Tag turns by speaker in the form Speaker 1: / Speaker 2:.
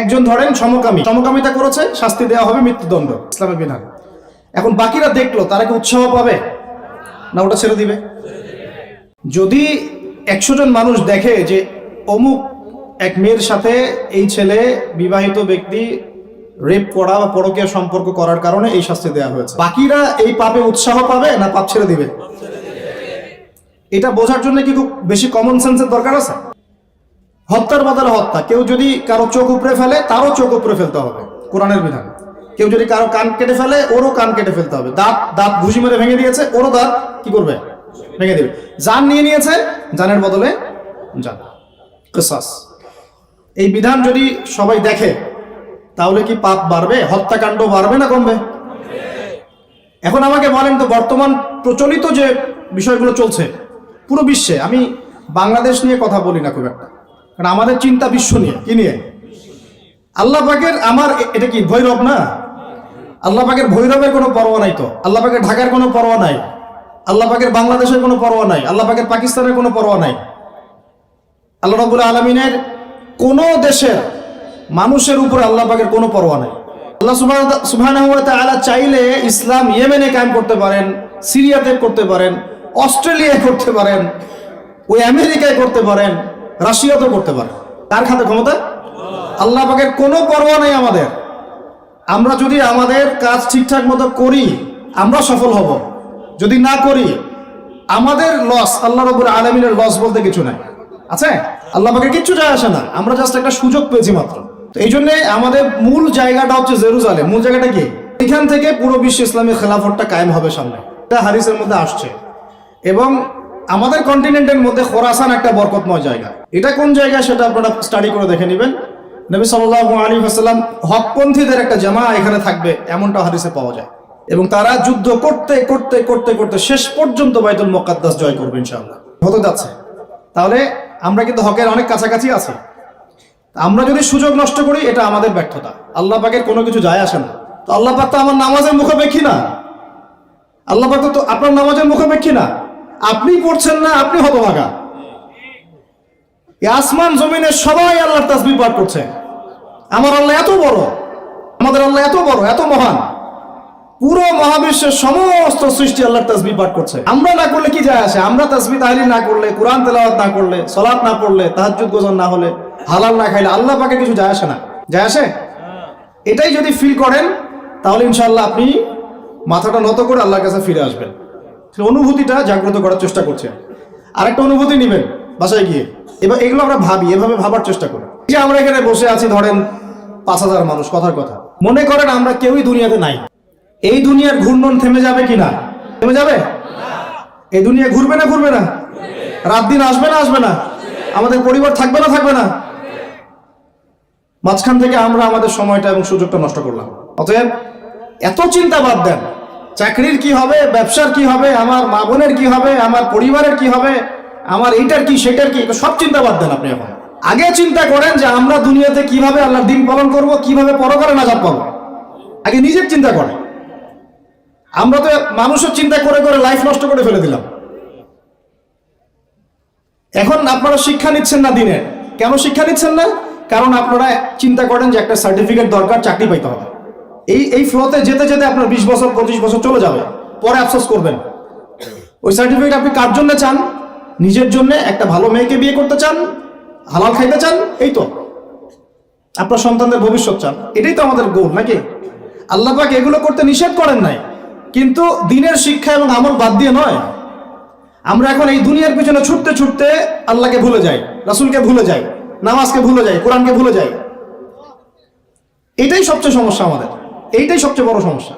Speaker 1: একজন ধরেন সমকামী। সমকামিতা করেছে, শাস্তি দেওয়া হবে মৃত্যুদণ্ড, ইসলামের বিধান। এখন বাকিরা দেখল, তারা কি উৎসাহ পাবে? না, ওটা ছেড়ে দিবে? যদি একশো জন মানুষ দেখে যে অমুক এক মেয়ের সাথে এই ছেলে বিবাহিত ব্যক্তি রেপ করা বা পরকীয় সম্পর্ক করার কারণে এই শাস্তি দেওয়া হয়েছে। বাকিরা এই পাপে উৎসাহ পাবে না পাপ ছেড়ে দিবে? এটা বোঝার জন্য কি খুব বেশি কমন সেন্সের দরকার আছে? হত্যার বদলে হত্যা। কেউ যদি কারও চোখ উপড়ে ফেলে, তারও চোখ উপড়ে ফেলতে হবে। কোরআনের বিধান। কেউ যদি কারও কান কেটে ফেলে, ওরও কান কেটে ফেলতে হবে। দাঁত দাঁত ঘুষি মেরে ভেঙে দিয়েছে, ওরও দাঁত কি করবে? ভেঙে দেবে। যান নিয়ে নিয়েছে যানের বদলে যান এই বিধান যদি সবাই দেখে, তাহলে কি পাপ বাড়বে? হত্যাকাণ্ড বাড়বে না কমবে? এখন আমাকে বলেন তো, বর্তমান প্রচলিত যে বিষয়গুলো চলছে, পুরো বিশ্বে, আমি বাংলাদেশ নিয়ে কথা বলি না খুব একটা। কারণ আমাদের চিন্তা বিশ্ব নিয়ে, কি নিয়ে? আল্লাহ পাকের আমার এটা কি, ভৈরব না? আল্লাহ পাকের ভৈরবের কোনো পরোয়া নাই তো। আল্লাহ পাকের ঢাকার কোনো পরোয়া নাই। আল্লাহ পাকের বাংলাদেশের কোনো পরোয়া নাই। আল্লাহ পাকের পাকিস্তানের কোনো পরোয়া নাই। আল্লাহ রবুল আলমিনের কোনো দেশের মানুষের উপরে আল্লাহ পাকের কোনো পরোয়া নাই। আল্লাহ সুবাহ চাইলে ইসলাম ইয়েমেনে কায়েম করতে পারেন, সিরিয়াতে করতে পারেন, অস্ট্রেলিয়ায় করতে পারেন, ওই আমেরিকায় করতে পারেন। রাশিয়াতেও করতে পারে। তার খাতে ক্ষমতা আল্লাহ পাকের কোনো পরোয়া নেই আমাদের। আমরা যদি আমাদের কাজ ঠিকঠাক মতো করি, আমরা সফল হব। যদি না করি, আমাদের লস আল্লাহ রবুল আলমিনের লস বলতে কিছু নাই। আছে? আল্লাহ পাকের কিচ্ছু যায় আসে না। আমরা জাস্ট একটা সুযোগ পেয়েছি মাত্র। তো এই জন্যে আমাদের মূল জায়গাটা হচ্ছে জেরুজালেম। মূল জায়গাটা কি? এখান থেকে পুরো বিশ্ব ইসলামী খেলাফতটা কায়েম হবে সামনে। এটা হারিসের মধ্যে আসছে। এবং আমাদের কন্টিনেন্টের মধ্যে খোরাসান একটা বরকতময় জায়গা। এটা কোন জায়গা সেটা আপনারা স্টাডি করে দেখে নেবেন। নবী সাল্লাহ আলী হাসাল্লাম হকপন্থীদের একটা জামা এখানে থাকবে, এমনটা হাদিসে পাওয়া যায়। এবং তারা যুদ্ধ করতে করতে করতে করতে শেষ পর্যন্ত বাইতুল মোকাদ্দাস জয় করবে ইনশাআল্লাহ। হতে যাচ্ছে। তাহলে আমরা কিন্তু হকের অনেক কাছাকাছি আছি। আমরা যদি সুযোগ নষ্ট করি, এটা আমাদের ব্যর্থতা। আল্লাহ পাকের কোনো কিছু যায় আসে না। তো আল্লাহ পাক তো আমার নামাজের মুখাপেক্ষী না। আল্লাহ পাক তো আপনার নামাজের মুখাপেক্ষী না। আপনি পড়ছেন না, আপনি হতভাগা। আসমান জমিনে সবাই আল্লাহর তাসবিহ পাঠ করছে। আমার আল্লাহ এত বড়, আমাদের আল্লাহ এত বড়, এত মহান। পুরো মহাবিশ্বের সমস্ত সৃষ্টি আল্লাহর তাসবিহ পাঠ করছে। আমরা না করলে কি যায় আসে? আমরা তাসবিহ তাহলিল না করলে, কোরআন তেলাওয়াত না করলে, সলাৎ না পড়লে, তাহাজ্জুদ গোজন না হলে, হালাল না খাইলে আল্লাহ পাকে কিছু যায় আসে না। যায় আসে? এটাই যদি ফিল করেন, তাহলে ইনশাল্লাহ আপনি মাথাটা নত করে আল্লাহর কাছে ফিরে আসবেন। অনুভূতিটা জাগ্রত করার চেষ্টা করছেন আরেকটা অনুভূতি নেবেন বাসায় গিয়ে। এবার এগুলো আমরা ভাবি, এভাবে ভাবার চেষ্টা করি। যে আমরা এখানে বসে আছি, ধরেন পাঁচ হাজার মানুষ, কথার কথা। মনে করেন আমরা কেউই দুনিয়াতে নাই। এই দুনিয়ার ঘূর্ণন থেমে যাবে কি না? থেমে যাবে? এই দুনিয়া ঘুরবে না ঘুরবে না? রাত দিন আসবে না আসবে না? আমাদের পরিবার থাকবে না থাকবে না? মাঝখান থেকে আমরা আমাদের সময়টা এবং সুযোগটা নষ্ট করলাম। অতএব এত চিন্তা বাদ দেন। চাকরির কি হবে, ব্যবসার কি হবে, আমার মা বোনের কি হবে, আমার পরিবারের কি হবে, আমার এইটার কি, সেটার কি সব চিন্তা বাদ দেন আপনি এখন। আগে চিন্তা করেন যে আমরা দুনিয়াতে কীভাবে আল্লাহর দিন পালন করব, কীভাবে পরকালে নাজাত পাবো। আগে নিজের চিন্তা করেন। আমরা তো মানুষের চিন্তা করে করে লাইফ নষ্ট করে ফেলে দিলাম। এখন আপনারা শিক্ষা নিচ্ছেন না দিনে। কেন শিক্ষা নিচ্ছেন না? কারণ আপনারা চিন্তা করেন যে একটা সার্টিফিকেট দরকার, চাকরি পাইতে হবে। এই এই ফ্লোতে যেতে যেতে আপনার বিশ বছর, পঁচিশ বছর চলে যাবে। পরে আফসোস করবেন। ওই সার্টিফিকেট আপনি কার জন্য চান? নিজের জন্য, একটা ভালো মেয়েকে বিয়ে করতে চান, হালাল খাইতে চান, এই তো। আপনার সন্তানদের ভবিষ্যৎ চান। এটাই তো আমাদের গোল নাকি? আল্লাহ পাক এগুলো করতে নিষেধ করেন নাই। কিন্তু দিনের শিক্ষা এবং আমল বাদ দিয়ে নয়। আমরা এখন এই দুনিয়ার পিছনে ছুটতে ছুটতে আল্লাহকে ভুলে যাই, রাসুলকে ভুলে যাই, নামাজকে ভুলে যাই, কোরআনকে ভুলে যাই। এটাই সবচেয়ে সমস্যা আমাদের। এইটাই সবচেয়ে বড় সমস্যা।